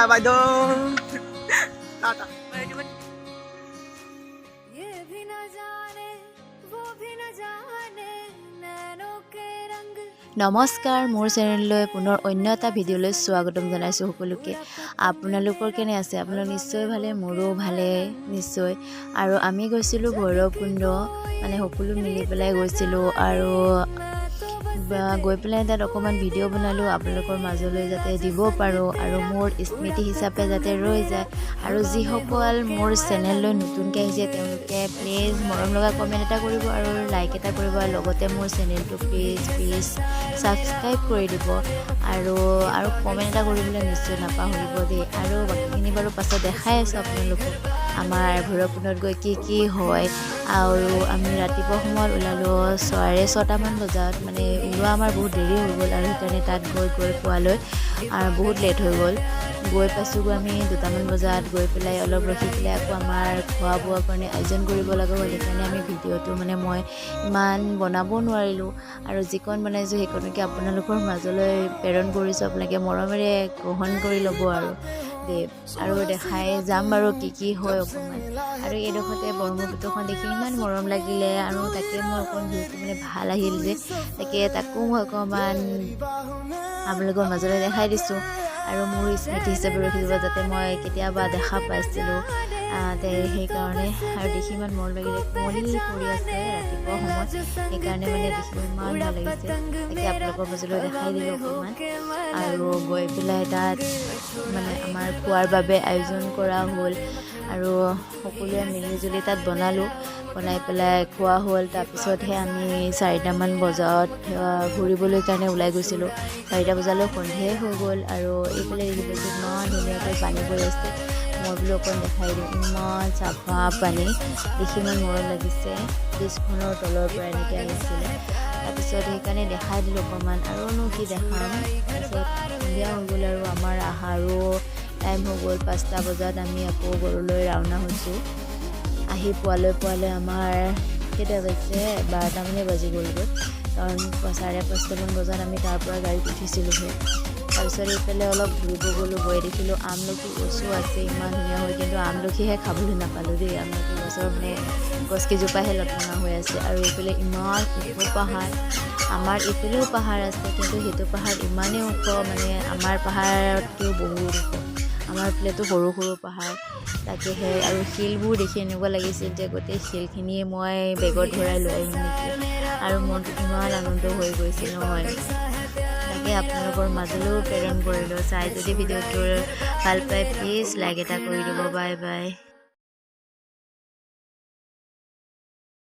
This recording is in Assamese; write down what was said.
টাটা বাই দো। টাটা। নমস্কাৰ মোৰ চেনেললৈ পুনৰ অন্য এটা ভিডিঅ'লৈ স্বাগতম জনাইছোঁ সকলোকে। আপোনালোকৰ কেনে আছে? আপোনালোক নিশ্চয় ভালে মোৰো ভালে নিশ্চয়। আৰু আমি গৈছিলোঁ ভৈৰৱকুণ্ড মানে সকলো মিলি পেলাই গৈছিলোঁ। আৰু গৈ পেলাই তাত অকণমান ভিডিঅ' বনালোঁ আপোনালোকৰ মাজলৈ যাতে দিব পাৰোঁ আৰু মোৰ স্মৃতি হিচাপে যাতে ৰৈ যায়। আৰু যিসকল মোৰ চেনেললৈ নতুনকৈ আহিছে তেওঁলোকে প্লিজ মৰম লগা কমেণ্ট এটা কৰিব আৰু লাইক এটা কৰিব আৰু লগতে মোৰ চেনেলটো প্লিজ প্লিজ ছাবস্ক্ৰাইব কৰি দিব। আৰু আৰু কমেণ্ট এটা কৰিবলৈ নিশ্চয় নাপাহৰিব দেই। আৰু বাকীখিনি বাৰু পাছত দেখাই আছোঁ আপোনালোকক। আমাৰ ভৈৰৱকুণ্ডত গৈ কি কি হয় আৰু আমি ৰাতিপুৱা সময়ত ওলালোঁ চাৰে ছটামান বজাত মানে ওলোৱা আমাৰ বহুত দেৰি হৈ গ'ল আৰু সেইকাৰণে তাত গৈ গৈ পোৱালৈ আৰু বহুত লেট হৈ গ'ল। গৈ পাইছোঁগৈ আমি দুটামান বজাত গৈ পেলাই অলপ ৰখি পেলাই আকৌ আমাৰ খোৱা বোৱাৰ কাৰণে আয়োজন কৰিব লগা হ'ল সেইকাৰণে আমি ভিডিঅ'টো মানে মই ইমান বনাব নোৱাৰিলোঁ। আৰু যিকণ বনাইছোঁ সেইকণকে আপোনালোকৰ মাজলৈ প্ৰেৰণ কৰিছোঁ আপোনালোকে মৰমেৰে গ্ৰহণ কৰি ল'ব আৰু। দেই আৰু দেখাই যাম বাৰু কি কি হয় অকণমান। আৰু এইডোখৰতে ব্ৰহ্মপুত্ৰখন দেখি ইমান মৰম লাগিলে আৰু তাকে মই অকণ ভিউটো মানে ভাল আহিল যে তাকে তাকো মই অকণমান আপোনালোকৰ মাজলৈ দেখাই দিছোঁ। আৰু মোৰ স্মৃতি হিচাপে ৰখি যাব যাতে মই কেতিয়াবা দেখা পাইছিলোঁ। সেইকাৰণে আৰু দেখি ইমান মৰম লাগিলে কুঁৱলী পৰি আছে ৰাতিপুৱা সময়ত। সেইকাৰণে মানে দেখিব ইমান ভাল লাগিছে। আপোনালোকৰ মাজলৈ দেখাই দিলোঁ অকণমান। আৰু গৈ পেলাই তাত মানে আমাৰ খোৱাৰ বাবে আয়োজন কৰা হ'ল। আৰু সকলোৱে মিলিজুলি তাত বনালোঁ। বনাই পেলাই খোৱা হ'ল। তাৰপিছতহে আমি চাৰিটামান বজাত ঘূৰিবলৈ কাৰণে ওলাই গৈছিলোঁ। চাৰিটা বজালৈ সন্ধিয়াই হৈ গ'ল। আৰু এইফালে দেখি পাইছোঁ ইমান ধুনীয়াকৈ পানী পৰি আছে। মই বোলো অকণ দেখাই দিওঁ। ইমান চাফা পানী দেখি ইমান মৰম লাগিছে। ব্ৰিজখনৰ তলৰ পৰা এনেকৈ আহিছিলে। তাৰপিছত সেইকাৰণে দেখাই দিলোঁ অকণমান আৰুনো কি দেখাম। সন্ধিয়া হৈ গ'ল আৰু আমাৰ আহাৰো টাইম হৈ গ'ল। পাঁচটা বজাত আমি আকৌ ঘৰলৈ ৰাওনা হৈছোঁ। আহি পোৱালৈ পোৱালৈ আমাৰ কেইটা বাজিছে? বাৰটামানেই বাজি গ'লগৈ। কাৰণ চাৰে পাঁচটামান বজাত আমি তাৰ পৰা গাড়ীত উঠিছিলোঁহে। তাৰপিছত এইফালে অলপ ঘূৰিব গ'লোঁ গৈ দেখিলোঁ আমলখি গছো আছে ইমান ধুনীয়া হৈ কিন্তু আমলখিহে খাবলৈ নাপালোঁ দেই। আমলখি গছৰ মানে গছকেইজোপাহে লঠঙা হৈ আছে আৰু এইফালে ইমান ওখ পাহাৰ। আমাৰ এইফালেও পাহাৰ আছে কিন্তু সেইটো পাহাৰ ইমানেই ওখ মানে আমাৰ পাহাৰতকৈও বহুত ওখ। আমাৰ ফালেতো সৰু সৰু পাহাৰ তাকেহে। আৰু শিলবোৰ দেখি এনেকুৱা লাগিছিল যে গোটেই শিলখিনিয়ে মই বেগত ভৰাই লৈ আহিম নেকি? আৰু মনটো ইমান আনন্দ হৈ গৈছিল নহয়? তাকে আপোনালোকৰ মাজলৈও প্ৰেৰণ কৰিলোঁ। চাই যদি ভিডিঅ'টোৰ ভালো পায় প্লিজ লাইক এটা কৰি দিব। Bye bye